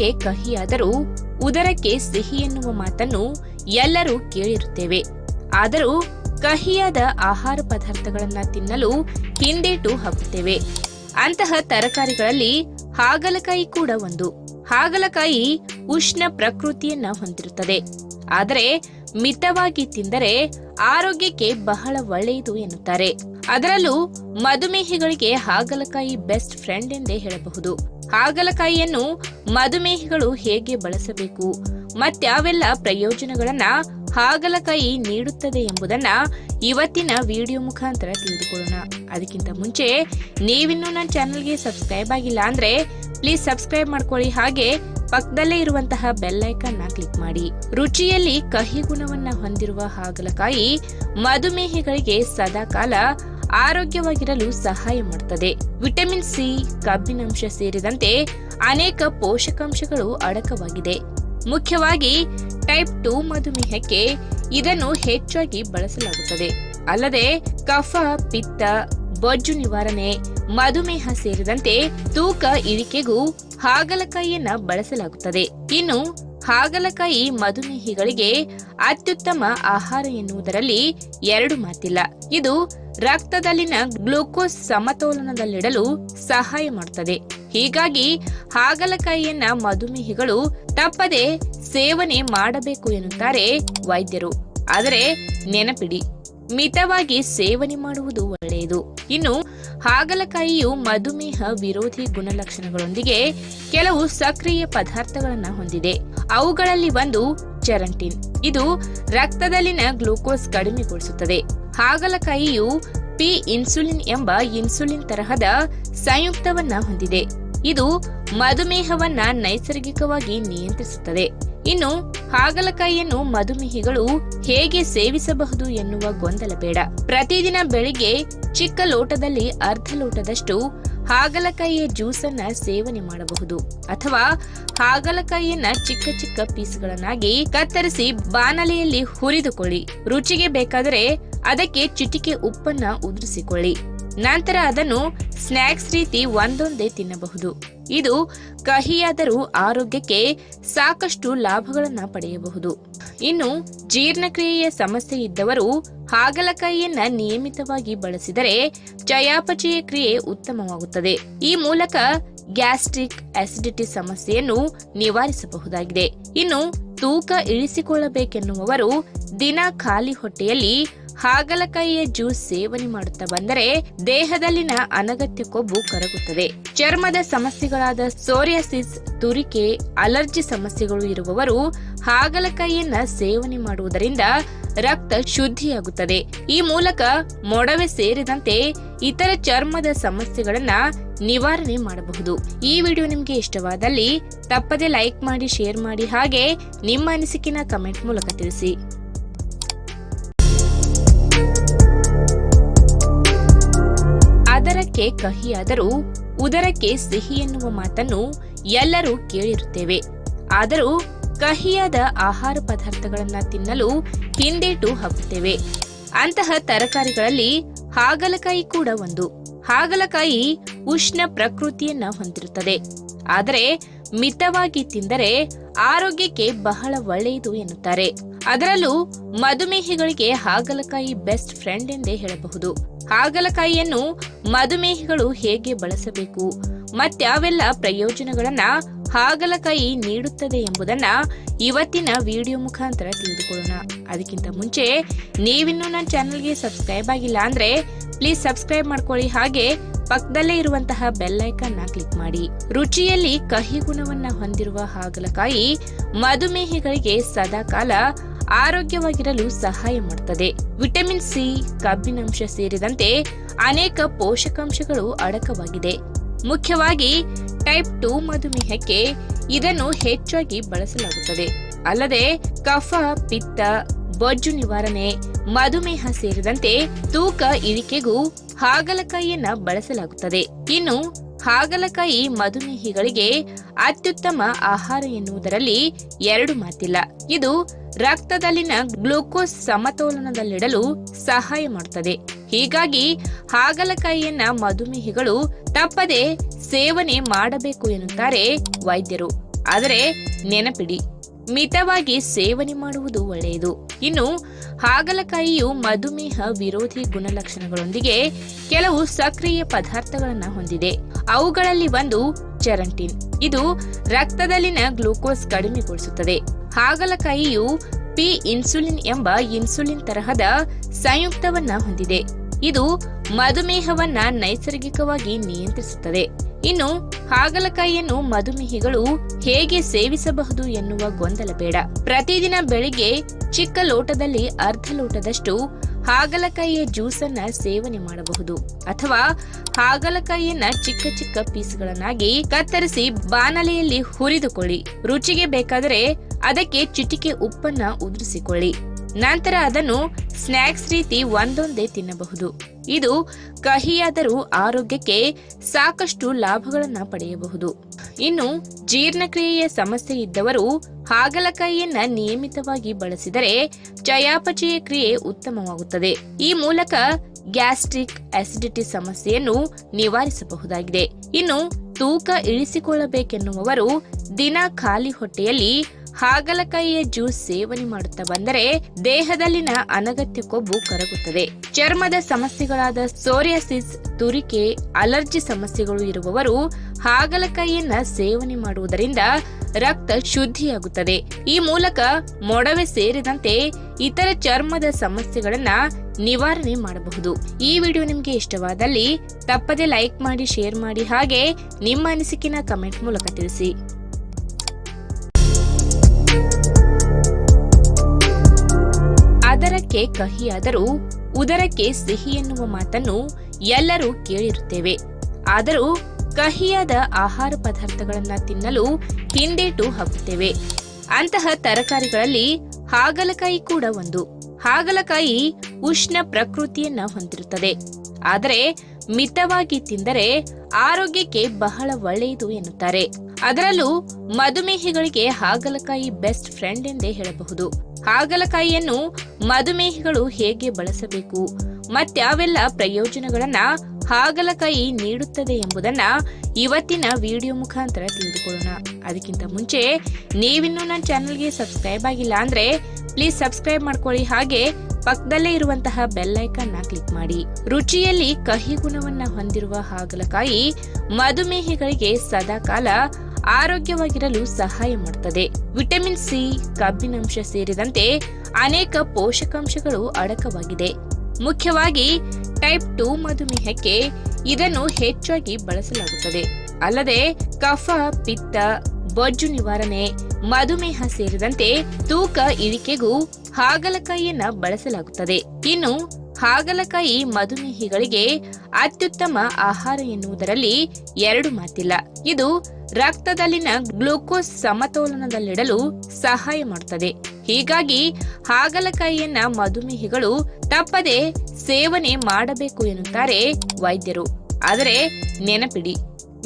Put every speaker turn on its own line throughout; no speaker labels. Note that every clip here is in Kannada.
ಅದರಕ್ಕೆ ಕಹಿಯಾದರೂ ಉದರಕ್ಕೆ ಸಿಹಿ ಎನ್ನುವ ಮಾತನ್ನು ಎಲ್ಲರೂ ಕೇಳಿರುತ್ತೇವೆ. ಆದರೂ ಕಹಿಯಾದ ಆಹಾರ ಪದಾರ್ಥಗಳನ್ನ ತಿನ್ನಲು ಹಿಂದೇಟು ಹಾಕುತ್ತೇವೆ. ಅಂತಹ ತರಕಾರಿಗಳಲ್ಲಿ ಹಾಗಲಕಾಯಿ ಕೂಡ ಒಂದು. ಹಾಗಲಕಾಯಿ ಉಷ್ಣ ಪ್ರಕೃತಿಯನ್ನ ಹೊಂದಿರುತ್ತದೆ. ಆದರೆ ಮಿತವಾಗಿ ತಿಂದರೆ ಆರೋಗ್ಯಕ್ಕೆ ಬಹಳ ಒಳ್ಳೆಯದು ಎನ್ನುತ್ತಾರೆ. ಅದರಲ್ಲೂ ಮಧುಮೇಹಿಗಳಿಗೆ ಹಾಗಲಕಾಯಿ ಬೆಸ್ಟ್ ಫ್ರೆಂಡ್ ಎಂದೇ ಹೇಳಬಹುದು. ಹಾಗಲಕಾಯಿಯನ್ನು ಮಧುಮೇಹಿಗಳು ಹೇಗೆ ಬಳಸಬೇಕು? ಮತ್ತಾವೆಲ್ಲ ಪ್ರಯೋಜನಗಳನ್ನ ಹಾಗಲಕಾಯಿ ನೀಡುತ್ತದೆ ಎಂಬುದನ್ನ ಇವತ್ತಿನ ವಿಡಿಯೋ ಮುಖಾಂತರ ತಿಳಿದುಕೊಳ್ಳೋಣ. ಅದಕ್ಕಿಂತ ಮುಂಚೆ ನೀವಿನ್ನು ನನ್ನ ಚಾನೆಲ್ಗೆ ಸಬ್ಸ್ಕ್ರೈಬ್ ಆಗಿಲ್ಲ ಅಂದ್ರೆ ಪ್ಲೀಸ್ ಸಬ್ಸ್ಕ್ರೈಬ್ ಮಾಡ್ಕೊಳ್ಳಿ. ಹಾಗೆ ಪಕ್ಕದಲ್ಲೇ ಇರುವಂತಹ ಬೆಲ್ ಐಕನ್ನ ಕ್ಲಿಕ್ ಮಾಡಿ. ರುಚಿಯಲ್ಲಿ ಕಹಿ ಗುಣವನ್ನ ಹೊಂದಿರುವ ಹಾಗಲಕಾಯಿ ಮಧುಮೇಹಿಗಳಿಗೆ ಸದಾಕಾಲ ಆರೋಗ್ಯವಾಗಿರಲು ಸಹಾಯ ಮಾಡುತ್ತದೆ ವಿಟಮಿನ್ ಸಿ, ಕಬ್ಬಿನಾಂಶ ಸೇರಿದಂತೆ ಅನೇಕ ಪೋಷಕಾಂಶಗಳು ಅಡಕವಾಗಿದೆ. ಮುಖ್ಯವಾಗಿ ಟೈಪ್ ಟು ಮಧುಮೇಹಕ್ಕೆ ಇದನ್ನು ಹೆಚ್ಚಾಗಿ ಬಳಸಲಾಗುತ್ತದೆ. ಅಲ್ಲದೆ ಕಫ, ಪಿತ್ತ, ಬೊಜ್ಜು ನಿವಾರಣೆ, ಮಧುಮೇಹ ಸೇರಿದಂತೆ ತೂಕ ಇಳಿಕೆಗೂ ಹಾಗಲಕಾಯಿಯನ್ನ ಬಳಸಲಾಗುತ್ತದೆ. ಇನ್ನು ಹಾಗಲಕಾಯಿ ಮಧುಮೇಹಿಗಳಿಗೆ ಅತ್ಯುತ್ತಮ ಆಹಾರ ಎನ್ನುವುದರಲ್ಲಿ ಎರಡು ಮಾತಿಲ್ಲ. ಇದು ರಕ್ತದಲ್ಲಿನ ಗ್ಲೂಕೋಸ್ ಸಮತೋಲನದಲ್ಲಿಡಲು ಸಹಾಯ ಮಾಡುತ್ತದೆ ಹೀಗಾಗಿ ಹಾಗಲಕಾಯಿಯನ್ನ ಮಧುಮೇಹಿಗಳು ತಪ್ಪದೆ ಸೇವನೆ ಮಾಡಬೇಕು ಎನ್ನುತ್ತಾರೆ ವೈದ್ಯರು. ಆದರೆ ನೆನಪಿಡಿ, ಮಿತವಾಗಿ ಸೇವನೆ ಮಾಡುವುದು ಒಳ್ಳೆಯದು. ಇನ್ನು ಹಾಗಲಕಾಯಿಯು ಮಧುಮೇಹ ವಿರೋಧಿ ಗುಣಲಕ್ಷಣಗಳೊಂದಿಗೆ ಕೆಲವು ಸಕ್ರಿಯ ಪದಾರ್ಥಗಳನ್ನ ಹೊಂದಿದೆ. ಅವುಗಳಲ್ಲಿ ಒಂದು ಚರಂಟಿನ್ ಇದು ರಕ್ತದಲ್ಲಿನ ಗ್ಲೂಕೋಸ್ ಕಡಿಮೆಗೊಳಿಸುತ್ತದೆ. ಹಾಗಲಕಾಯಿಯು ಪಿ ಇನ್ಸುಲಿನ್ ಎಂಬ ಇನ್ಸುಲಿನ್ ತರಹದ ಸಂಯುಕ್ತವನ್ನ ಹೊಂದಿದೆ. ಇದು ಮಧುಮೇಹವನ್ನ ನೈಸರ್ಗಿಕವಾಗಿ ನಿಯಂತ್ರಿಸುತ್ತದೆ. ಇನ್ನು ಹಾಗಲಕಾಯಿಯನ್ನು ಮಧುಮೇಹಿಗಳು ಹೇಗೆ ಸೇವಿಸಬಹುದು ಎನ್ನುವ ಗೊಂದಲ ಬೇಡ. ಪ್ರತಿದಿನ ಬೆಳಿಗ್ಗೆ ಚಿಕ್ಕ ಲೋಟದಲ್ಲಿ ಅರ್ಧ ಲೋಟದಷ್ಟು ಹಾಗಲಕಾಯಿಯ ಜ್ಯೂಸನ್ನ ಸೇವನೆ ಮಾಡಬಹುದು. ಅಥವಾ ಹಾಗಲಕಾಯಿಯನ್ನ ಚಿಕ್ಕ ಚಿಕ್ಕ ಪೀಸ್ಗಳನ್ನಾಗಿ ಕತ್ತರಿಸಿ ಬಾನಲೆಯಲ್ಲಿ ಹುರಿದುಕೊಳ್ಳಿ. ರುಚಿಗೆ ಬೇಕಾದರೆ ಅದಕ್ಕೆ ಚಿಟಿಕೆ ಉಪ್ಪನ್ನ ಉದುರಿಸಿಕೊಳ್ಳಿ. ನಂತರ ಅದನ್ನು ಸ್ನ್ಯಾಕ್ಸ್ ರೀತಿ ಒಂದೊಂದೇ ತಿನ್ನಬಹುದು. ಇದು ಕಹಿಯಾದರೂ ಆರೋಗ್ಯಕ್ಕೆ ಸಾಕಷ್ಟು ಲಾಭಗಳನ್ನ ಪಡೆಯಬಹುದು. ಇನ್ನು ಜೀರ್ಣಕ್ರಿಯೆಯ ಸಮಸ್ಯೆ ಇದ್ದವರು ಹಾಗಲಕಾಯಿಯನ್ನ ನಿಯಮಿತವಾಗಿ ಬಳಸಿದರೆ ಚಯಾಪಚಯ ಕ್ರಿಯೆ ಉತ್ತಮವಾಗುತ್ತದೆ. ಈ ಮೂಲಕ ಗ್ಯಾಸ್ಟ್ರಿಕ್ ಆಸಿಡಿಟಿ ಸಮಸ್ಯೆಯನ್ನು ನಿವಾರಿಸಬಹುದಾಗಿದೆ. ಇನ್ನು ತೂಕ ಇಳಿಸಿಕೊಳ್ಳಬೇಕೆನ್ನುವವರು ದಿನ ಖಾಲಿ ಹೊಟ್ಟೆಯಲ್ಲಿ ಹಾಗಲಕಾಯಿಯ ಜ್ಯೂಸ್ ಸೇವನೆ ಮಾಡುತ್ತಾ ಬಂದರೆ ದೇಹದಲ್ಲಿನ ಅನಗತ್ಯ ಕೊಬ್ಬು ಕರಗುತ್ತದೆ. ಚರ್ಮದ ಸಮಸ್ಯೆಗಳಾದ ಸೋರಿಯಾಸಿಸ್, ತುರಿಕೆ, ಅಲರ್ಜಿ ಸಮಸ್ಯೆಗಳು ಇರುವವರು ಹಾಗಲಕಾಯಿಯನ್ನ ಸೇವನೆ ಮಾಡುವುದರಿಂದ ರಕ್ತ ಶುದ್ಧಿಯಾಗುತ್ತದೆ. ಈ ಮೂಲಕ ಮೊಡವೆ ಸೇರಿದಂತೆ ಇತರ ಚರ್ಮದ ಸಮಸ್ಯೆಗಳನ್ನ ನಿವಾರಣೆ ಮಾಡಬಹುದು. ಈ ವಿಡಿಯೋ ನಿಮಗೆ ಇಷ್ಟವಾದಲ್ಲಿ ತಪ್ಪದೆ ಲೈಕ್ ಮಾಡಿ, ಶೇರ್ ಮಾಡಿ ಹಾಗೆ ನಿಮ್ಮ ಅನಿಸಿಕೆನ ಕಮೆಂಟ್ ಮೂಲಕ ತಿಳಿಸಿ. ಕಹಿಯಾದರೂ ಉದರಕ್ಕೆ ಸಿಹಿ ಎನ್ನುವ ಮಾತನ್ನು ಎಲ್ಲರೂ ಕೇಳಿರುತ್ತೇವೆ. ಆದರೂ ಕಹಿಯಾದ ಆಹಾರ ಪದಾರ್ಥಗಳನ್ನ ತಿನ್ನಲು ಹಿಂದೇಟು ಹಾಕುತ್ತೇವೆ. ಅಂತಹ ತರಕಾರಿಗಳಲ್ಲಿ ಹಾಗಲಕಾಯಿ ಕೂಡ ಒಂದು. ಹಾಗಲಕಾಯಿ ಉಷ್ಣ ಪ್ರಕೃತಿಯನ್ನ ಹೊಂದಿರುತ್ತದೆ. ಆದರೆ ಮಿತವಾಗಿ ತಿಂದರೆ ಆರೋಗ್ಯಕ್ಕೆ ಬಹಳ ಒಳ್ಳೆಯದು ಎನ್ನುತ್ತಾರೆ. ಅದರಲ್ಲೂ ಮಧುಮೇಹಿಗಳಿಗೆ ಹಾಗಲಕಾಯಿ ಬೆಸ್ಟ್ ಫ್ರೆಂಡ್ ಎಂದೇ ಹೇಳಬಹುದು. ಹಾಗಲಕಾಯಿಯನ್ನು ಮಧುಮೇಹಿಗಳು ಹೇಗೆ ಬಳಸಬೇಕು? ಮತ್ತಾವೆಲ್ಲ ಪ್ರಯೋಜನಗಳನ್ನ ಹಾಗಲಕಾಯಿ ನೀಡುತ್ತದೆ ಎಂಬುದನ್ನ ಇವತ್ತಿನ ವಿಡಿಯೋ ಮುಖಾಂತರ ತಿಳಿದುಕೊಳ್ಳೋಣ. ಅದಕ್ಕಿಂತ ಮುಂಚೆ ನೀವಿನ್ನು ನನ್ನ ಚಾನಲ್ಗೆ ಸಬ್ಸ್ಕ್ರೈಬ್ ಆಗಿಲ್ಲ ಅಂದ್ರೆ ಪ್ಲೀಸ್ ಸಬ್ಸ್ಕ್ರೈಬ್ ಮಾಡ್ಕೊಳ್ಳಿ. ಹಾಗೆ ಪಕ್ಕದಲ್ಲೇ ಇರುವಂತಹ ಬೆಲ್ ಐಕನ್ನ ಕ್ಲಿಕ್ ಮಾಡಿ. ರುಚಿಯಲ್ಲಿ ಕಹಿ ಗುಣವನ್ನ ಹೊಂದಿರುವ ಹಾಗಲಕಾಯಿ ಮಧುಮೇಹಿಗಳಿಗೆ ಸದಾಕಾಲ ಆರೋಗ್ಯವಾಗಿರಲು ಸಹಾಯ ಮಾಡುತ್ತದೆ ವಿಟಮಿನ್ ಸಿ, ಕಬ್ಬಿನಾಂಶ ಸೇರಿದಂತೆ ಅನೇಕ ಪೋಷಕಾಂಶಗಳು ಅಡಕವಾಗಿದೆ. ಮುಖ್ಯವಾಗಿ ಟೈಪ್ ಟು ಮಧುಮೇಹಕ್ಕೆ ಇದನ್ನು ಹೆಚ್ಚಾಗಿ ಬಳಸಲಾಗುತ್ತದೆ. ಅಲ್ಲದೆ ಕಫ, ಪಿತ್ತ, ಬೊಜ್ಜು ನಿವಾರಣೆ, ಮಧುಮೇಹ ಸೇರಿದಂತೆ ತೂಕ ಇಳಿಕೆಗೂ ಹಾಗಲಕಾಯಿಯನ್ನ ಬಳಸಲಾಗುತ್ತದೆ. ಇನ್ನು ಹಾಗಲಕಾಯಿ ಮಧುಮೇಹಿಗಳಿಗೆ ಅತ್ಯುತ್ತಮ ಆಹಾರ ಎನ್ನುವುದರಲ್ಲಿ ಎರಡು ಮಾತಿಲ್ಲ. ಇದು ರಕ್ತದಲ್ಲಿನ ಗ್ಲೂಕೋಸ್ ಸಮತೋಲನದಲ್ಲಿಡಲು ಸಹಾಯ ಮಾಡುತ್ತದೆ. ಹೀಗಾಗಿ ಹಾಗಲಕಾಯಿಯನ್ನ ಮಧುಮೇಹಿಗಳು ತಪ್ಪದೆ ಸೇವನೆ ಮಾಡಬೇಕು ಎನ್ನುತ್ತಾರೆ ವೈದ್ಯರು. ಆದರೆ ನೆನಪಿಡಿ, ಮಿತವಾಗಿ ಸೇವನೆ ಮಾಡುವುದು ಒಳ್ಳೆಯದು. ಇನ್ನು ಹಾಗಲಕಾಯಿಯು ಮಧುಮೇಹ ವಿರೋಧಿ ಗುಣಲಕ್ಷಣಗಳೊಂದಿಗೆ ಕೆಲವು ಸಕ್ರಿಯ ಪದಾರ್ಥಗಳನ್ನು ಹೊಂದಿದೆ. ಅವುಗಳಲ್ಲಿ ಒಂದು ಚೆರಂಟಿನ್. ಇದು ರಕ್ತದಲ್ಲಿನ ಗ್ಲೂಕೋಸ್ ಕಡಿಮೆಗೊಳಿಸುತ್ತದೆ. ಹಾಗಲಕಾಯಿಯು ಪಿ ಇನ್ಸುಲಿನ್ ಎಂಬ ಇನ್ಸುಲಿನ್ ತರಹದ ಸಂಯುಕ್ತವನ್ನ ಹೊಂದಿದೆ. ಇದು ಮಧುಮೇಹವನ್ನ ನೈಸರ್ಗಿಕವಾಗಿ ನಿಯಂತ್ರಿಸುತ್ತದೆ. ಇನ್ನು ಹಾಗಲಕಾಯಿಯನ್ನು ಮಧುಮೇಹಿಗಳು ಹೇಗೆ ಸೇವಿಸಬಹುದು ಎನ್ನುವ ಗೊಂದಲ ಬೇಡ. ಪ್ರತಿದಿನ ಬೆಳಿಗ್ಗೆ ಚಿಕ್ಕ ಲೋಟದಲ್ಲಿ ಅರ್ಧ ಲೋಟದಷ್ಟು ಹಾಗಲಕಾಯಿಯ ಜ್ಯೂಸನ್ನ ಸೇವನೆ ಮಾಡಬಹುದು. ಅಥವಾ ಹಾಗಲಕಾಯಿಯನ್ನ ಚಿಕ್ಕ ಚಿಕ್ಕ ಪೀಸ್ಗಳನ್ನಾಗಿ ಕತ್ತರಿಸಿ ಬಾನಲೆಯಲ್ಲಿ ಹುರಿದುಕೊಳ್ಳಿ. ರುಚಿಗೆ ಬೇಕಾದರೆ ಅದಕ್ಕೆ ಚಿಟಿಕೆ ಉಪ್ಪನ್ನ ಉದುರಿಸಿಕೊಳ್ಳಿ. ನಂತರ ಅದನ್ನು ಸ್ನ್ಯಾಕ್ಸ್ ರೀತಿ ಒಂದೊಂದೇ ತಿನ್ನಬಹುದು. ಇದು ಕಹಿಯಾದರೂ ಆರೋಗ್ಯಕ್ಕೆ ಸಾಕಷ್ಟು ಲಾಭಗಳನ್ನ ಪಡೆಯಬಹುದು. ಇನ್ನು ಜೀರ್ಣಕ್ರಿಯೆಯ ಸಮಸ್ಯೆ ಇದ್ದವರು ಹಾಗಲಕಾಯಿಯನ್ನ ನಿಯಮಿತವಾಗಿ ಬಳಸಿದರೆ ಚಯಾಪಚಯ ಕ್ರಿಯೆ ಉತ್ತಮವಾಗುತ್ತದೆ. ಈ ಮೂಲಕ ಗ್ಯಾಸ್ಟ್ರಿಕ್ ಆಸಿಡಿಟಿ ಸಮಸ್ಯೆಯನ್ನು ನಿವಾರಿಸಬಹುದಾಗಿದೆ. ಇನ್ನು ತೂಕ ಇಳಿಸಿಕೊಳ್ಳಬೇಕೆನ್ನುವವರು ದಿನ ಖಾಲಿ ಹೊಟ್ಟೆಯಲ್ಲಿ ಹಾಗಲಕಾಯಿಯ ಜ್ಯೂಸ್ ಸೇವನೆ ಮಾಡುತ್ತಾ ಬಂದರೆ ದೇಹದಲ್ಲಿನ ಅನಗತ್ಯ ಕೊಬ್ಬು ಕರಗುತ್ತದೆ. ಚರ್ಮದ ಸಮಸ್ಯೆಗಳಾದ ಸೋರಿಯಾಸಿಸ್, ತುರಿಕೆ, ಅಲರ್ಜಿ ಸಮಸ್ಯೆಗಳು ಇರುವವರು ಹಾಗಲಕಾಯಿಯನ್ನ ಸೇವನೆ ಮಾಡುವುದರಿಂದ ರಕ್ತ ಶುದ್ಧಿಯಾಗುತ್ತದೆ. ಈ ಮೂಲಕ ಮೊಡವೆ ಸೇರಿದಂತೆ ಇತರ ಚರ್ಮದ ಸಮಸ್ಯೆಗಳನ್ನ ನಿವಾರಣೆ ಮಾಡಬಹುದು. ಈ ವಿಡಿಯೋ ನಿಮಗೆ ಇಷ್ಟವಾದಲ್ಲಿ ತಪ್ಪದೆ ಲೈಕ್ ಮಾಡಿ, ಶೇರ್ ಮಾಡಿ ಹಾಗೆ ನಿಮ್ಮ ಅನಿಸಿಕೆನ ಕಮೆಂಟ್ ಮೂಲಕ ತಿಳಿಸಿ. ಅದರಕ್ಕೆ ಕಹಿಯಾದರೂ ಉದರಕ್ಕೆ ಸಿಹಿ ಎನ್ನುವ ಮಾತನ್ನು ಎಲ್ಲರೂ ಕೇಳಿರುತ್ತೇವೆ. ಆದರೂ ಕಹಿಯಾದ ಆಹಾರ ಪದಾರ್ಥಗಳನ್ನು ತಿನ್ನಲು ಹಿಂದೇಟು ಹಾಕುತ್ತೇವೆ. ಅಂತಹ ತರಕಾರಿಗಳಲ್ಲಿ ಹಾಗಲಕಾಯಿ ಕೂಡ ಒಂದು. ಹಾಗಲಕಾಯಿ ಉಷ್ಣ ಪ್ರಕೃತಿಯನ್ನ ಹೊಂದಿರುತ್ತದೆ. ಆದರೆ ಮಿತವಾಗಿ ತಿಂದರೆ ಆರೋಗ್ಯಕ್ಕೆ ಬಹಳ ಒಳ್ಳೆಯದು ಎನ್ನುತ್ತಾರೆ. ಅದರಲ್ಲೂ ಮಧುಮೇಹಿಗಳಿಗೆ ಹಾಗಲಕಾಯಿ ಬೆಸ್ಟ್ ಫ್ರೆಂಡ್ ಎಂದೇ ಹೇಳಬಹುದು. ಹಾಗಲಕಾಯಿಯನ್ನು ಮಧುಮೇಹಿಗಳು ಹೇಗೆ ಬಳಸಬೇಕು? ಮತ್ತಾವೆಲ್ಲ ಪ್ರಯೋಜನಗಳನ್ನ ಹಾಗಲಕಾಯಿ ನೀಡುತ್ತದೆ ಎಂಬುದನ್ನ ಇವತ್ತಿನ ವಿಡಿಯೋ ಮುಖಾಂತರ ತಿಳಿದುಕೊಳ್ಳೋಣ. ಅದಕ್ಕಿಂತ ಮುಂಚೆ ನೀವಿನ್ನೂ ನನ್ನ ಚಾನೆಲ್ಗೆ ಸಬ್ಸ್ಕ್ರೈಬ್ ಆಗಿಲ್ಲ ಅಂದ್ರೆ ಪ್ಲೀಸ್ ಸಬ್ಸ್ಕ್ರೈಬ್ ಮಾಡ್ಕೊಳ್ಳಿ. ಹಾಗೆ ಪಕ್ಕದಲ್ಲೇ ಇರುವಂತಹ ಬೆಲ್ ಐಕಾನ್ನ ಕ್ಲಿಕ್ ಮಾಡಿ. ರುಚಿಯಲ್ಲಿ ಕಹಿ ಗುಣವನ್ನ ಹೊಂದಿರುವ ಹಾಗಲಕಾಯಿ ಮಧುಮೇಹಿಗಳಿಗೆ ಸದಾಕಾಲ ಆರೋಗ್ಯವಾಗಿರಲು ಸಹಾಯ ಮಾಡುತ್ತದೆ ವಿಟಮಿನ್ ಸಿ, ಕಬ್ಬಿನಾಂಶ ಸೇರಿದಂತೆ ಅನೇಕ ಪೋಷಕಾಂಶಗಳು ಅಡಕವಾಗಿದೆ. ಮುಖ್ಯವಾಗಿ ಟೈಪ್ ಟು ಮಧುಮೇಹಕ್ಕೆ ಇದನ್ನು ಹೆಚ್ಚಾಗಿ ಬಳಸಲಾಗುತ್ತದೆ. ಅಲ್ಲದೆ ಕಫ, ಪಿತ್ತ, ಬೊಜ್ಜು ನಿವಾರಣೆ, ಮಧುಮೇಹ ಸೇರಿದಂತೆ ತೂಕ ಇಳಿಕೆಗೂ ಹಾಗಲಕಾಯಿಯನ್ನ ಬಳಸಲಾಗುತ್ತದೆ. ಇನ್ನು ಹಾಗಲಕಾಯಿ ಮಧುಮೇಹಿಗಳಿಗೆ ಅತ್ಯುತ್ತಮ ಆಹಾರ ಎನ್ನುವುದರಲ್ಲಿ ಎರಡು ಮಾತಿಲ್ಲ. ಇದು ರಕ್ತದಲ್ಲಿನ ಗ್ಲೂಕೋಸ್ ಸಮತೋಲನದಲ್ಲಿಡಲು ಸಹಾಯ ಮಾಡುತ್ತದೆ. ಹೀಗಾಗಿ ಹಾಗಲಕಾಯಿಯನ್ನ ಮಧುಮೇಹಿಗಳು ತಪ್ಪದೆ ಸೇವನೆ ಮಾಡಬೇಕು ಎನ್ನುತ್ತಾರೆ ವೈದ್ಯರು. ಆದರೆ ನೆನಪಿಡಿ,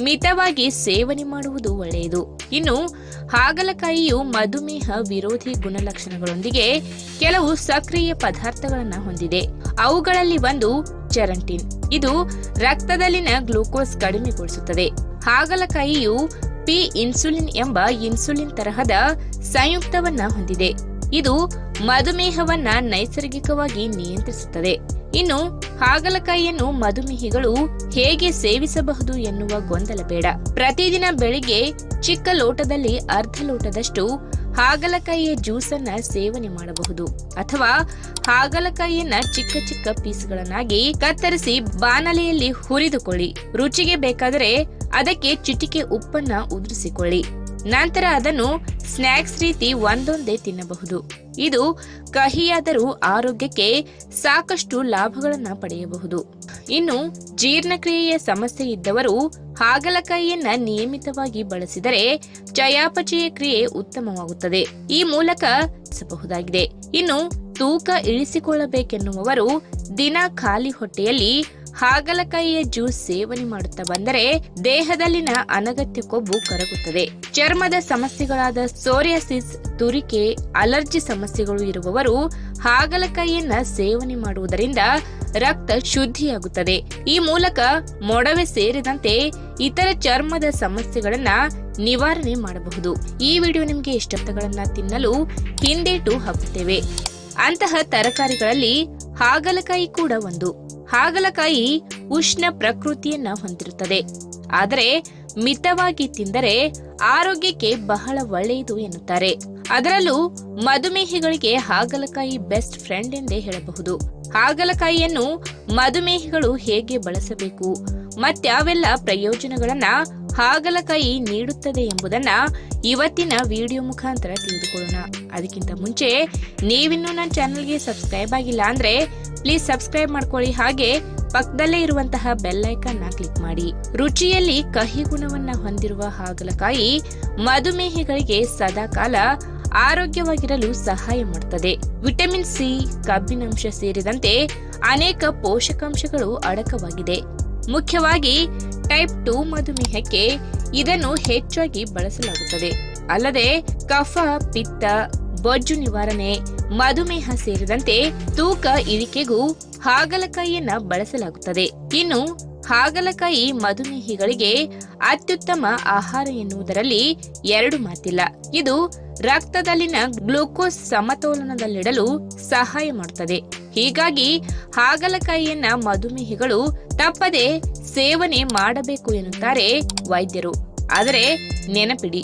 ಮಿತವಾಗಿ ಸೇವನೆ ಮಾಡುವುದು ಒಳ್ಳೆಯದು. ಇನ್ನು ಹಾಗಲಕಾಯಿಯು ಮಧುಮೇಹ ವಿರೋಧಿ ಗುಣಲಕ್ಷಣಗಳೊಂದಿಗೆ ಕೆಲವು ಸಕ್ರಿಯ ಪದಾರ್ಥಗಳನ್ನು ಹೊಂದಿದೆ. ಅವುಗಳಲ್ಲಿ ಒಂದು ಚರಂಟಿನ್. ಇದು ರಕ್ತದಲ್ಲಿನ ಗ್ಲೂಕೋಸ್ ಕಡಿಮೆಗೊಳಿಸುತ್ತದೆ. ಹಾಗಲಕಾಯಿಯು ಪಿ ಇನ್ಸುಲಿನ್ ಎಂಬ ಇನ್ಸುಲಿನ್ ತರಹದ ಸಂಯುಕ್ತವನ್ನ ಹೊಂದಿದೆ. ಇದು ಮಧುಮೇಹವನ್ನ ನೈಸರ್ಗಿಕವಾಗಿ ನಿಯಂತ್ರಿಸುತ್ತದೆ. ಇನ್ನು ಹಾಗಲಕಾಯಿಯನ್ನು ಮಧುಮೇಹಿಗಳು ಹೇಗೆ ಸೇವಿಸಬಹುದು ಎನ್ನುವ ಗೊಂದಲ ಬೇಡ. ಪ್ರತಿದಿನ ಬೆಳಿಗ್ಗೆ ಚಿಕ್ಕ ಲೋಟದಲ್ಲಿ ಅರ್ಧ ಲೋಟದಷ್ಟು ಹಾಗಲಕಾಯಿಯ ಜ್ಯೂಸನ್ನ ಸೇವನೆ ಮಾಡಬಹುದು. ಅಥವಾ ಹಾಗಲಕಾಯಿಯನ್ನ ಚಿಕ್ಕ ಚಿಕ್ಕ ಪೀಸ್ಗಳನ್ನಾಗಿ ಕತ್ತರಿಸಿ ಬಾನಲೆಯಲ್ಲಿ ಹುರಿದುಕೊಳ್ಳಿ. ರುಚಿಗೆ ಬೇಕಾದರೆ ಅದಕ್ಕೆ ಚಿಟಿಕೆ ಉಪ್ಪನ್ನ ಉದುರಿಸಿಕೊಳ್ಳಿ. ನಂತರ ಅದನ್ನು ಸ್ನ್ಯಾಕ್ಸ್ ರೀತಿ ಒಂದೊಂದೇ ತಿನ್ನಬಹುದು. ಇದು ಕಹಿಯಾದರೂ ಆರೋಗ್ಯಕ್ಕೆ ಸಾಕಷ್ಟು ಲಾಭಗಳನ್ನು ಪಡೆಯಬಹುದು. ಇನ್ನು ಜೀರ್ಣಕ್ರಿಯೆಯ ಸಮಸ್ಯೆ ಇದ್ದವರು ಹಾಗಲಕಾಯಿಯನ್ನ ನಿಯಮಿತವಾಗಿ ಬಳಸಿದರೆ ಚಯಾಪಚಯ ಕ್ರಿಯೆ ಉತ್ತಮವಾಗುತ್ತದೆ. ಈ ಮೂಲಕ ಇನ್ನು ತೂಕ ಇಳಿಸಿಕೊಳ್ಳಬೇಕೆನ್ನುವವರು ದಿನ ಖಾಲಿ ಹೊಟ್ಟೆಯಲ್ಲಿ ಹಾಗಲಕಾಯಿಯ ಜ್ಯೂಸ್ ಸೇವನೆ ಮಾಡುತ್ತಾ ಬಂದರೆ ದೇಹದಲ್ಲಿನ ಅನಗತ್ಯ ಕೊಬ್ಬು ಕರಗುತ್ತದೆ. ಚರ್ಮದ ಸಮಸ್ಯೆಗಳಾದ ಸೋರಿಯಾಸಿಸ್, ತುರಿಕೆ, ಅಲರ್ಜಿ ಸಮಸ್ಯೆಗಳು ಇರುವವರು ಹಾಗಲಕಾಯಿಯನ್ನ ಸೇವನೆ ಮಾಡುವುದರಿಂದ ರಕ್ತ ಶುದ್ಧಿಯಾಗುತ್ತದೆ. ಈ ಮೂಲಕ ಮೊಡವೆ ಸೇರಿದಂತೆ ಇತರ ಚರ್ಮದ ಸಮಸ್ಯೆಗಳನ್ನ ನಿವಾರಣೆ ಮಾಡಬಹುದು. ಈ ವಿಡಿಯೋ ನಿಮಗೆ ಇಷ್ಟಗಳನ್ನ ತಿನ್ನಲು ಹಿಂದೇಟು ಹಾಕುತ್ತೇವೆ. ಅಂತಹ ತರಕಾರಿಗಳಲ್ಲಿ ಹಾಗಲಕಾಯಿ ಕೂಡ ಒಂದು. ಹಾಗಲಕಾಯಿ ಉಷ್ಣ ಪ್ರಕೃತಿಯನ್ನ ಹೊಂದಿರುತ್ತದೆ. ಆದರೆ ಮಿತವಾಗಿ ತಿಂದರೆ ಆರೋಗ್ಯಕ್ಕೆ ಬಹಳ ಒಳ್ಳೆಯದು ಎನ್ನುತ್ತಾರೆ. ಅದರಲ್ಲೂ ಮಧುಮೇಹಿಗಳಿಗೆ ಹಾಗಲಕಾಯಿ ಬೆಸ್ಟ್ ಫ್ರೆಂಡ್ ಎಂದೇ ಹೇಳಬಹುದು. ಹಾಗಲಕಾಯಿಯನ್ನು ಮಧುಮೇಹಿಗಳು ಹೇಗೆ ಬಳಸಬೇಕು? ಮತ್ಯಾವೆಲ್ಲ ಪ್ರಯೋಜನಗಳನ್ನ ಹಾಗಲಕಾಯಿ ನೀಡುತ್ತದೆ ಎಂಬುದನ್ನ ಇವತ್ತಿನ ವಿಡಿಯೋ ಮುಖಾಂತರ ತಿಳಿದುಕೊಳ್ಳೋಣ. ಅದಕ್ಕಿಂತ ಮುಂಚೆ ನೀವಿನ್ನೂ ನನ್ನ ಚಾನೆಲ್ಗೆ ಸಬ್ಸ್ಕ್ರೈಬ್ ಆಗಿಲ್ಲ ಅಂದ್ರೆ ಪ್ಲೀಸ್ ಸಬ್ಸ್ಕ್ರೈಬ್ ಮಾಡ್ಕೊಳ್ಳಿ. ಹಾಗೆ ಪಕ್ಕದಲ್ಲೇ ಇರುವಂತಹ ಬೆಲ್ ಐಕಾನ್ನ ಕ್ಲಿಕ್ ಮಾಡಿ. ರುಚಿಯಲ್ಲಿ ಕಹಿ ಗುಣವನ್ನ ಹೊಂದಿರುವ ಹಾಗಲಕಾಯಿ ಮಧುಮೇಹಿಗಳಿಗೆ ಸದಾಕಾಲ ಆರೋಗ್ಯವಾಗಿರಲು ಸಹಾಯ ಮಾಡುತ್ತದೆ ವಿಟಮಿನ್ ಸಿ, ಕಬ್ಬಿನಾಂಶ ಸೇರಿದಂತೆ ಅನೇಕ ಪೋಷಕಾಂಶಗಳು ಅಡಕವಾಗಿದೆ. ಮುಖ್ಯವಾಗಿ ಟೈಪ್ ಟು ಮಧುಮೇಹಕ್ಕೆ ಇದನ್ನು ಹೆಚ್ಚಾಗಿ ಬಳಸಲಾಗುತ್ತದೆ. ಅಲ್ಲದೆ ಕಫ, ಪಿತ್ತ, ಬೊಜ್ಜು ನಿವಾರಣೆ, ಮಧುಮೇಹ ಸೇರಿದಂತೆ ತೂಕ ಇಳಿಕೆಗೂ ಹಾಗಲಕಾಯಿಯನ್ನ ಬಳಸಲಾಗುತ್ತದೆ. ಇನ್ನು ಹಾಗಲಕಾಯಿ ಮಧುಮೇಹಿಗಳಿಗೆ ಅತ್ಯುತ್ತಮ ಆಹಾರ ಎನ್ನುವುದರಲ್ಲಿ ಎರಡು ಮಾತಿಲ್ಲ. ಇದು ರಕ್ತದಲ್ಲಿನ ಗ್ಲೂಕೋಸ್ ಸಮತೋಲನದಲ್ಲಿಡಲು ಸಹಾಯ ಮಾಡುತ್ತದೆ. ಹೀಗಾಗಿ ಹಾಗಲಕಾಯಿಯನ್ನ ಮಧುಮೇಹಿಗಳು ತಪ್ಪದೆ ಸೇವನೆ ಮಾಡಬೇಕು ಎನ್ನುತ್ತಾರೆ ವೈದ್ಯರು. ಆದರೆ ನೆನಪಿಡಿ,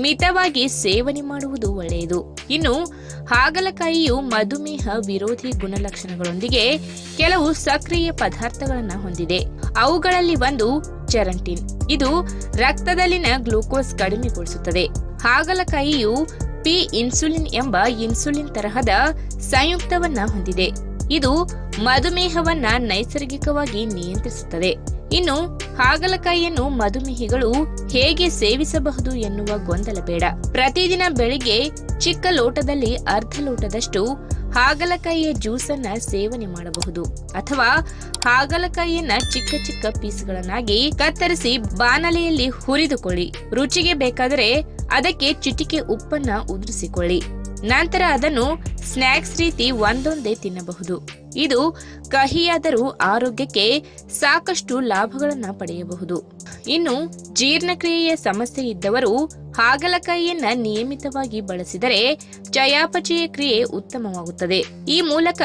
ಮಿತವಾಗಿ ಸೇವನೆ ಮಾಡುವುದು ಒಳ್ಳೆಯದು. ಇನ್ನು ಹಾಗಲಕಾಯಿಯು ಮಧುಮೇಹ ವಿರೋಧಿ ಗುಣಲಕ್ಷಣಗಳೊಂದಿಗೆ ಕೆಲವು ಸಕ್ರಿಯ ಪದಾರ್ಥಗಳನ್ನು ಹೊಂದಿದೆ. ಅವುಗಳಲ್ಲಿ ಒಂದು ಚೆರಂಟಿನ್. ಇದು ರಕ್ತದಲ್ಲಿನ ಗ್ಲೂಕೋಸ್ ಕಡಿಮೆಗೊಳಿಸುತ್ತದೆ. ಹಾಗಲಕಾಯಿಯು ಪಿ ಇನ್ಸುಲಿನ್ ಎಂಬ ಇನ್ಸುಲಿನ್ ತರಹದ ಸಂಯುಕ್ತವನ್ನ ಹೊಂದಿದೆ. ಇದು ಮಧುಮೇಹವನ್ನ ನೈಸರ್ಗಿಕವಾಗಿ ನಿಯಂತ್ರಿಸುತ್ತದೆ. ಇನ್ನು ಹಾಗಲಕಾಯಿಯನ್ನು ಮಧುಮೇಹಿಗಳು ಹೇಗೆ ಸೇವಿಸಬಹುದು ಎನ್ನುವ ಗೊಂದಲ ಬೇಡ. ಪ್ರತಿದಿನ ಬೆಳಿಗ್ಗೆ ಚಿಕ್ಕ ಲೋಟದಲ್ಲಿ ಅರ್ಧ ಲೋಟದಷ್ಟು ಹಾಗಲಕಾಯಿಯ ಜ್ಯೂಸನ್ನ ಸೇವನೆ ಮಾಡಬಹುದು. ಅಥವಾ ಹಾಗಲಕಾಯಿಯನ್ನ ಚಿಕ್ಕ ಚಿಕ್ಕ ಪೀಸ್ಗಳನ್ನಾಗಿ ಕತ್ತರಿಸಿ ಬಾನಲೆಯಲ್ಲಿ ಹುರಿದುಕೊಳ್ಳಿ. ರುಚಿಗೆ ಬೇಕಾದರೆ ಅದಕ್ಕೆ ಚಿಟಿಕೆ ಉಪ್ಪನ್ನ ಉದುರಿಸಿಕೊಳ್ಳಿ. ನಂತರ ಅದನ್ನು ಸ್ನ್ಯಾಕ್ಸ್ ರೀತಿ ಒಂದೊಂದೇ ತಿನ್ನಬಹುದು. ಇದು ಕಹಿಯಾದರೂ ಆರೋಗ್ಯಕ್ಕೆ ಸಾಕಷ್ಟು ಲಾಭಗಳನ್ನ ಪಡೆಯಬಹುದು. ಇನ್ನು ಜೀರ್ಣಕ್ರಿಯೆಯ ಸಮಸ್ಯೆ ಇದ್ದವರು ಹಾಗಲಕಾಯಿಯನ್ನ ನಿಯಮಿತವಾಗಿ ಬಳಸಿದರೆ ಚಯಾಪಚಯ ಕ್ರಿಯೆ ಉತ್ತಮವಾಗುತ್ತದೆ. ಈ ಮೂಲಕ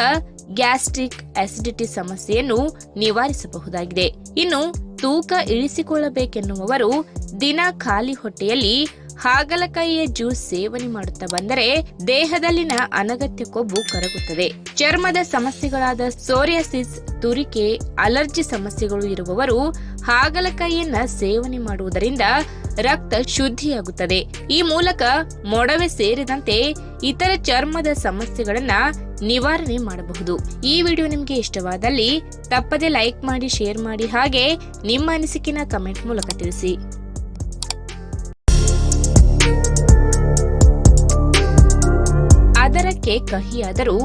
ಗ್ಯಾಸ್ಟ್ರಿಕ್ ಆಸಿಡಿಟಿ ಸಮಸ್ಯೆಯನ್ನು ನಿವಾರಿಸಬಹುದಾಗಿದೆ. ಇನ್ನು ತೂಕ ಇಳಿಸಿಕೊಳ್ಳಬೇಕೆನ್ನುವವರು ದಿನ ಖಾಲಿ ಹೊಟ್ಟೆಯಲ್ಲಿ ಹಾಗಲಕಾಯಿಯ ಜ್ಯೂಸ್ ಸೇವನೆ ಮಾಡುತ್ತಾ ಬಂದರೆ ದೇಹದಲ್ಲಿನ ಅನಗತ್ಯ ಕೊಬ್ಬು ಕರಗುತ್ತದೆ. ಚರ್ಮದ ಸಮಸ್ಯೆಗಳಾದ ಸೋರಿಯಾಸಿಸ್, ತುರಿಕೆ, ಅಲರ್ಜಿ ಸಮಸ್ಯೆಗಳು ಇರುವವರು ಹಾಗಲಕಾಯಿಯನ್ನ ಸೇವನೆ ಮಾಡುವುದರಿಂದ ರಕ್ತ ಶುದ್ಧಿಯಾಗುತ್ತದೆ. ಈ ಮೂಲಕ ಮೊಡವೆ ಸೇರಿದಂತೆ ಇತರ ಚರ್ಮದ ಸಮಸ್ಯೆಗಳನ್ನ ನಿವಾರಣೆ ಮಾಡಬಹುದು. ಈ ವಿಡಿಯೋ ನಿಮಗೆ ಇಷ್ಟವಾದಲ್ಲಿ ತಪ್ಪದೆ ಲೈಕ್ ಮಾಡಿ, ಶೇರ್ ಮಾಡಿ ಹಾಗೆ ನಿಮ್ಮ ಅನಿಸಿಕೆನ ಕಮೆಂಟ್ ಮೂಲಕ ತಿಳಿಸಿ. ಅದರಕ್ಕೆ ಕಹಿಯಾದರೂ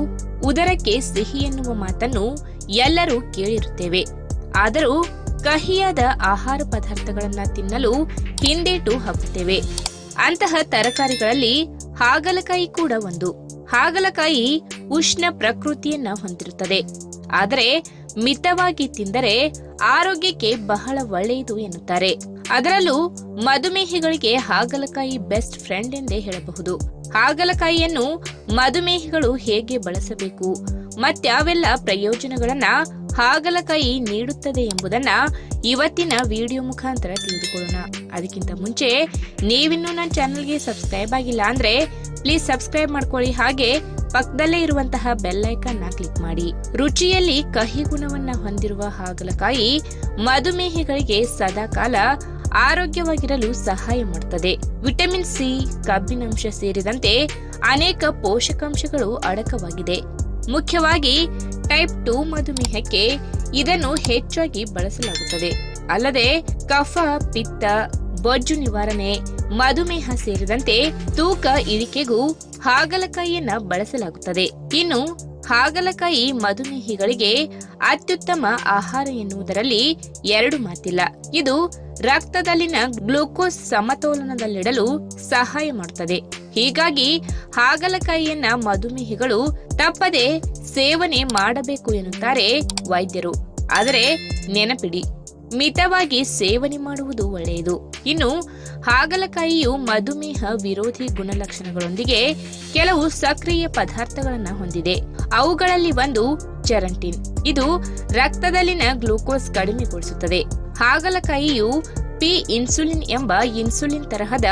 ಉದರಕ್ಕೆ ಸಿಹಿ ಎನ್ನುವ ಮಾತನ್ನು ಎಲ್ಲರೂ ಕೇಳಿರುತ್ತೇವೆ. ಆದರೂ ಕಹಿಯಾದ ಆಹಾರ ಪದಾರ್ಥಗಳನ್ನ ತಿನ್ನಲು ಹಿಂದೇಟು ಹಾಕುತ್ತೇವೆ. ಅಂತಹ ತರಕಾರಿಗಳಲ್ಲಿ ಹಾಗಲಕಾಯಿ ಕೂಡ ಒಂದು. ಹಾಗಲಕಾಯಿ ಉಷ್ಣ ಪ್ರಕೃತಿಯನ್ನ ಹೊಂದಿರುತ್ತದೆ. ಆದರೆ ಮಿತವಾಗಿ ತಿಂದರೆ ಆರೋಗ್ಯಕ್ಕೆ ಬಹಳ ಒಳ್ಳೆಯದು ಎನ್ನುತ್ತಾರೆ. ಅದರಲ್ಲೂ ಮಧುಮೇಹಿಗಳಿಗೆ ಹಾಗಲಕಾಯಿ ಬೆಸ್ಟ್ ಫ್ರೆಂಡ್ ಎಂದೇ ಹೇಳಬಹುದು. ಹಾಗಲಕಾಯಿಯನ್ನು ಮಧುಮೇಹಿಗಳು ಹೇಗೆ ಬಳಸಬೇಕು? ಮತ್ಯಾವೆಲ್ಲ ಪ್ರಯೋಜನಗಳನ್ನ ಹಾಗಲಕಾಯಿ ನೀಡುತ್ತದೆ ಎಂಬುದನ್ನ ಇವತ್ತಿನ ವಿಡಿಯೋ ಮುಖಾಂತರ ತಿಳಿದುಕೊಳ್ಳೋಣ. ಅದಕ್ಕಿಂತ ಮುಂಚೆ ನೀವಿನ್ನೂ ನನ್ನ ಚಾನೆಲ್ಗೆ ಸಬ್ಸ್ಕ್ರೈಬ್ ಆಗಿಲ್ಲ ಅಂದ್ರೆ ಪ್ಲೀಸ್ ಸಬ್ಸ್ಕ್ರೈಬ್ ಮಾಡ್ಕೊಳ್ಳಿ. ಹಾಗೆ ಪಕ್ಕದಲ್ಲೇ ಇರುವಂತಹ ಬೆಲ್ ಐಕಾನ್ನ ಕ್ಲಿಕ್ ಮಾಡಿ. ರುಚಿಯಲ್ಲಿ ಕಹಿ ಗುಣವನ್ನ ಹೊಂದಿರುವ ಹಾಗಲಕಾಯಿ ಮಧುಮೇಹಿಗಳಿಗೆ ಸದಾಕಾಲ ಆರೋಗ್ಯವಾಗಿರಲು ಸಹಾಯ ಮಾಡುತ್ತದೆ ವಿಟಮಿನ್ ಸಿ, ಕಬ್ಬಿನಾಂಶ ಸೇರಿದಂತೆ ಅನೇಕ ಪೋಷಕಾಂಶಗಳು ಅಡಕವಾಗಿದೆ. ಮುಖ್ಯವಾಗಿ ಟೈಪ್ ಟು ಮಧುಮೇಹಕ್ಕೆ ಇದನ್ನು ಹೆಚ್ಚಾಗಿ ಬಳಸಲಾಗುತ್ತದೆ. ಅಲ್ಲದೆ ಕಫ, ಪಿತ್ತ, ಬೊಜ್ಜು ನಿವಾರಣೆ, ಮಧುಮೇಹ ಸೇರಿದಂತೆ ತೂಕ ಇಳಿಕೆಗೂ ಹಾಗಲಕಾಯಿಯನ್ನ ಬಳಸಲಾಗುತ್ತದೆ. ಇನ್ನು ಹಾಗಲಕಾಯಿ ಮಧುಮೇಹಿಗಳಿಗೆ ಅತ್ಯುತ್ತಮ ಆಹಾರ ಎನ್ನುವುದರಲ್ಲಿ ಎರಡು ಮಾತಿಲ್ಲ. ಇದು ರಕ್ತದಲ್ಲಿನ ಗ್ಲೂಕೋಸ್ ಸಮತೋಲನದಲ್ಲಿಡಲು ಸಹಾಯ ಮಾಡುತ್ತದೆ ಹೀಗಾಗಿ ಹಾಗಲಕಾಯಿಯನ್ನ ಮಧುಮೇಹಿಗಳು ತಪ್ಪದೆ ಸೇವನೆ ಮಾಡಬೇಕು ಎನ್ನುತ್ತಾರೆ ವೈದ್ಯರು. ಆದರೆ ನೆನಪಿಡಿ, ಮಿತವಾಗಿ ಸೇವನೆ ಮಾಡುವುದು ಒಳ್ಳೆಯದು. ಇನ್ನು ಹಾಗಲಕಾಯಿಯು ಮಧುಮೇಹ ವಿರೋಧಿ ಗುಣಲಕ್ಷಣಗಳೊಂದಿಗೆ ಕೆಲವು ಸಕ್ರಿಯ ಪದಾರ್ಥಗಳನ್ನು ಹೊಂದಿದೆ. ಅವುಗಳಲ್ಲಿ ಒಂದು ಚರಂಟಿನ್ ಇದು ರಕ್ತದಲ್ಲಿನ ಗ್ಲೂಕೋಸ್ ಕಡಿಮೆಗೊಳಿಸುತ್ತದೆ. ಹಾಗಲಕಾಯಿಯು ಪಿ ಇನ್ಸುಲಿನ್ ಎಂಬ ಇನ್ಸುಲಿನ್ ತರಹದ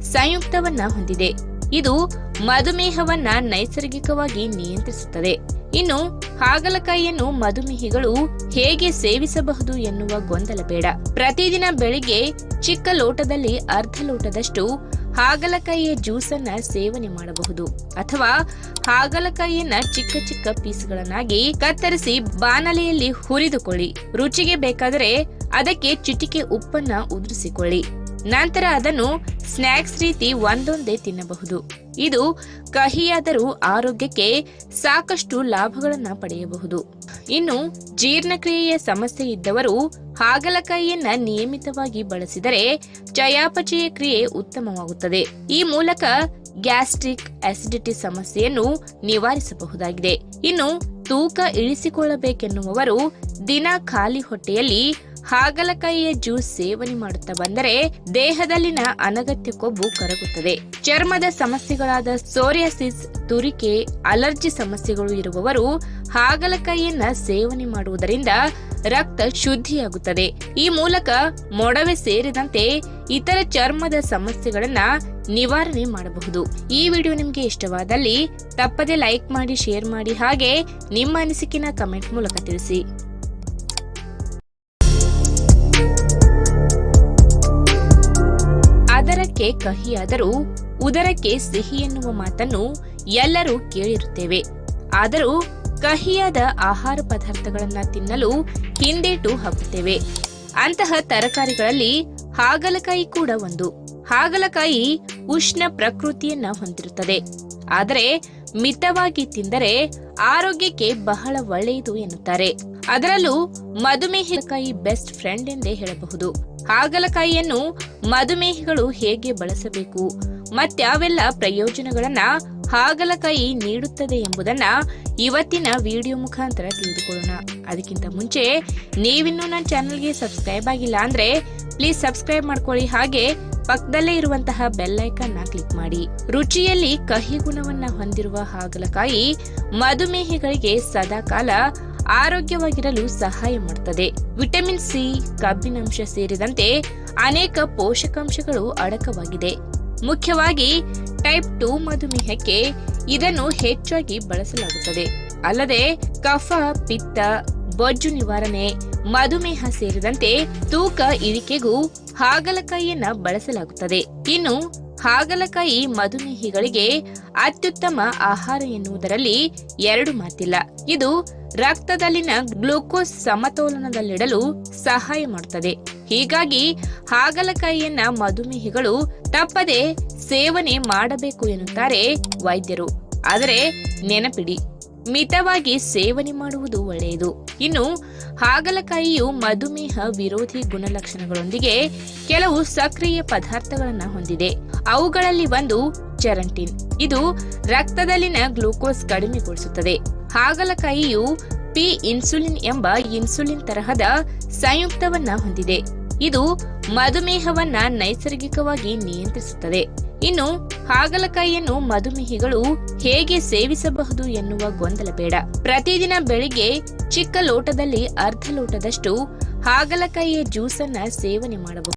ಸಂಯುಕ್ತವನ್ನ ಹೊಂದಿದೆ. ಇದು ಮಧುಮೇಹವನ್ನ ನೈಸರ್ಗಿಕವಾಗಿ ನಿಯಂತ್ರಿಸುತ್ತದೆ. ಇನ್ನು ಹಾಗಲಕಾಯಿಯನ್ನು ಮಧುಮೇಹಿಗಳು ಹೇಗೆ ಸೇವಿಸಬಹುದು ಎನ್ನುವ ಗೊಂದಲ ಬೇಡ. ಪ್ರತಿದಿನ ಬೆಳಿಗ್ಗೆ ಚಿಕ್ಕ ಲೋಟದಲ್ಲಿ ಅರ್ಧ ಲೋಟದಷ್ಟು ಹಾಗಲಕಾಯಿಯ ಜ್ಯೂಸನ್ನ ಸೇವನೆ ಮಾಡಬಹುದು. ಅಥವಾ ಹಾಗಲಕಾಯಿಯನ್ನ ಚಿಕ್ಕ ಚಿಕ್ಕ ಪೀಸ್ಗಳನ್ನಾಗಿ ಕತ್ತರಿಸಿ ಬಾನಲೆಯಲ್ಲಿ ಹುರಿದುಕೊಳ್ಳಿ. ರುಚಿಗೆ ಬೇಕಾದರೆ ಅದಕ್ಕೆ ಚಿಟಿಕೆ ಉಪ್ಪನ್ನ ಉದುರಿಸಿಕೊಳ್ಳಿ. ನಂತರ ಅದನ್ನು ಸ್ನ್ಯಾಕ್ಸ್ ರೀತಿ ಒಂದೊಂದೇ ತಿನ್ನಬಹುದು. ಇದು ಕಹಿಯಾದರೂ ಆರೋಗ್ಯಕ್ಕೆ ಸಾಕಷ್ಟು ಲಾಭಗಳನ್ನು ಪಡೆಯಬಹುದು. ಇನ್ನು ಜೀರ್ಣಕ್ರಿಯೆಯ ಸಮಸ್ಯೆ ಇದ್ದವರು ಹಾಗಲಕಾಯಿಯನ್ನ ನಿಯಮಿತವಾಗಿ ಬಳಸಿದರೆ ಚಯಾಪಚಯ ಕ್ರಿಯೆ ಉತ್ತಮವಾಗುತ್ತದೆ. ಈ ಮೂಲಕ ಗ್ಯಾಸ್ಟ್ರಿಕ್ ಆಸಿಡಿಟಿ ಸಮಸ್ಯೆಯನ್ನು ನಿವಾರಿಸಬಹುದಾಗಿದೆ. ಇನ್ನು ತೂಕ ಇಳಿಸಿಕೊಳ್ಳಬೇಕೆನ್ನುವವರು ದಿನ ಖಾಲಿ ಹೊಟ್ಟೆಯಲ್ಲಿ ಹಾಗಲಕಾಯಿಯ ಜ್ಯೂಸ್ ಸೇವನೆ ಮಾಡುತ್ತಾ ಬಂದರೆ ದೇಹದಲ್ಲಿನ ಅನಗತ್ಯ ಕೊಬ್ಬು ಕರಗುತ್ತದೆ. ಚರ್ಮದ ಸಮಸ್ಯೆಗಳಾದ ಸೋರಿಯಾಸಿಸ್, ತುರಿಕೆ, ಅಲರ್ಜಿ ಸಮಸ್ಯೆಗಳು ಇರುವವರು ಹಾಗಲಕಾಯಿಯನ್ನ ಸೇವನೆ ಮಾಡುವುದರಿಂದ ರಕ್ತ ಶುದ್ಧಿಯಾಗುತ್ತದೆ. ಈ ಮೂಲಕ ಮೊಡವೆ ಸೇರಿದಂತೆ ಇತರ ಚರ್ಮದ ಸಮಸ್ಯೆಗಳನ್ನ ನಿವಾರಣೆ ಮಾಡಬಹುದು. ಈ ವಿಡಿಯೋ ನಿಮಗೆ ಇಷ್ಟವಾದಲ್ಲಿ ತಪ್ಪದೆ ಲೈಕ್ ಮಾಡಿ, ಶೇರ್ ಮಾಡಿ ಹಾಗೆ ನಿಮ್ಮ ಅನಿಸಿಕೆನ ಕಮೆಂಟ್ ಮೂಲಕ ತಿಳಿಸಿ. ಅದರಕ್ಕೆ ಕಹಿಯಾದರೂ ಉದರಕ್ಕೆ ಸಿಹಿ ಎನ್ನುವ ಮಾತನ್ನು ಎಲ್ಲರೂ ಕೇಳಿರುತ್ತೇವೆ. ಆದರೂ ಕಹಿಯಾದ ಆಹಾರ ಪದಾರ್ಥಗಳನ್ನ ತಿನ್ನಲು ಹಿಂದೇಟು ಹಾಕುತ್ತೇವೆ. ಅಂತಹ ತರಕಾರಿಗಳಲ್ಲಿ ಹಾಗಲಕಾಯಿ ಕೂಡ ಒಂದು. ಹಾಗಲಕಾಯಿ ಉಷ್ಣ ಪ್ರಕೃತಿಯನ್ನ ಹೊಂದಿರುತ್ತದೆ. ಆದರೆ ಮಿತವಾಗಿ ತಿಂದರೆ ಆರೋಗ್ಯಕ್ಕೆ ಬಹಳ ಒಳ್ಳೆಯದು ಎನ್ನುತ್ತಾರೆ. ಅದರಲ್ಲೂ ಮಧುಮೇಹಕಾಯಿ ಬೆಸ್ಟ್ ಫ್ರೆಂಡ್ ಎಂದೇ ಹೇಳಬಹುದು. ಹಾಗಲಕಾಯಿಯನ್ನು ಮಧುಮೇಹಿಗಳು ಹೇಗೆ ಬಳಸಬೇಕು ಮತ್ತಾವೆಲ್ಲ ಪ್ರಯೋಜನಗಳನ್ನ ಹಾಗಲಕಾಯಿ ನೀಡುತ್ತದೆ ಎಂಬುದನ್ನ ಇವತ್ತಿನ ವಿಡಿಯೋ ಮುಖಾಂತರ ತಿಳಿದುಕೊಳ್ಳೋಣ. ಅದಕ್ಕಿಂತ ಮುಂಚೆ ನೀವಿನ್ನೂ ನನ್ನ ಚಾನಲ್ಗೆ ಸಬ್ಸ್ಕ್ರೈಬ್ ಆಗಿಲ್ಲ ಅಂದ್ರೆ ಪ್ಲೀಸ್ ಸಬ್ಸ್ಕ್ರೈಬ್ ಮಾಡ್ಕೊಳ್ಳಿ. ಹಾಗೆ ಪಕ್ಕದಲ್ಲೇ ಇರುವಂತಹ ಬೆಲ್ ಐಕನ್ನ ಕ್ಲಿಕ್ ಮಾಡಿ. ರುಚಿಯಲ್ಲಿ ಕಹಿ ಗುಣವನ್ನ ಹೊಂದಿರುವ ಹಾಗಲಕಾಯಿ ಮಧುಮೇಹಿಗಳಿಗೆ ಸದಾಕಾಲ ಆರೋಗ್ಯವಾಗಿರಲು ಸಹಾಯ ಮಾಡುತ್ತದೆ ವಿಟಮಿನ್ ಸಿ, ಕಬ್ಬಿನಾಂಶ ಸೇರಿದಂತೆ ಅನೇಕ ಪೋಷಕಾಂಶಗಳು ಅಡಕವಾಗಿದೆ. ಮುಖ್ಯವಾಗಿ ಟೈಪ್ ಟು ಮಧುಮೇಹಕ್ಕೆ ಇದನ್ನು ಹೆಚ್ಚಾಗಿ ಬಳಸಲಾಗುತ್ತದೆ. ಅಲ್ಲದೆ ಕಫ, ಪಿತ್ತ, ಬೊಜ್ಜು ನಿವಾರಣೆ, ಮಧುಮೇಹ ಸೇರಿದಂತೆ ತೂಕ ಇಳಿಕೆಗೂ ಹಾಗಲಕಾಯಿಯನ್ನ ಬಳಸಲಾಗುತ್ತದೆ. ಇನ್ನು ಹಾಗಲಕಾಯಿ ಮಧುಮೇಹಿಗಳಿಗೆ ಅತ್ಯುತ್ತಮ ಆಹಾರ ಎನ್ನುವುದರಲ್ಲಿ ಎರಡು ಮಾತಿಲ್ಲ. ಇದು ರಕ್ತದಲ್ಲಿನ ಗ್ಲೂಕೋಸ್ ಸಮತೋಲನದಲ್ಲಿಡಲು ಸಹಾಯ ಮಾಡುತ್ತದೆ. ಹೀಗಾಗಿ ಹಾಗಲಕಾಯಿಯನ್ನ ಮಧುಮೇಹಿಗಳು ತಪ್ಪದೆ ಸೇವನೆ ಮಾಡಬೇಕು ಎನ್ನುತ್ತಾರೆ ವೈದ್ಯರು. ಆದರೆ ನೆನಪಿಡಿ, ಮಿತವಾಗಿ ಸೇವನೆ ಮಾಡುವುದು ಒಳ್ಳೆಯದು. ಇನ್ನು ಹಾಗಲಕಾಯಿಯು ಮಧುಮೇಹ ವಿರೋಧಿ ಗುಣಲಕ್ಷಣಗಳೊಂದಿಗೆ ಕೆಲವು ಸಕ್ರಿಯ ಪದಾರ್ಥಗಳನ್ನು ಹೊಂದಿದೆ. ಅವುಗಳಲ್ಲಿ ಒಂದು ಚರಂಟಿನ್. ಇದು ರಕ್ತದಲ್ಲಿನ ಗ್ಲೂಕೋಸ್ ಕಡಿಮೆಗೊಳಿಸುತ್ತದೆ. ಹಾಗಲಕಾಯಿಯು ಪಿ ಇನ್ಸುಲಿನ್ ಎಂಬ ಇನ್ಸುಲಿನ್ ತರಹದ ಸಂಯುಕ್ತವನ್ನ ಹೊಂದಿದೆ. ಇದು ಮಧುಮೇಹವನ್ನ ನೈಸರ್ಗಿಕವಾಗಿ ನಿಯಂತ್ರಿಸುತ್ತದೆ. ಇನ್ನು ಹಾಗಲಕಾಯಿಯನ್ನು ಮಧುಮೇಹಿಗಳು ಹೇಗೆ ಸೇವಿಸಬಹುದು ಎನ್ನುವ ಗೊಂದಲ ಬೇಡ. ಪ್ರತಿದಿನ ಬೆಳಿಗ್ಗೆ ಚಿಕ್ಕ ಲೋಟದಲ್ಲಿ ಅರ್ಧ ಲೋಟದಷ್ಟು ಹಾಗಲಕಾಯಿಯ ಜ್ಯೂಸನ್ನ ಸೇವನೆ ಮಾಡಬಹುದು.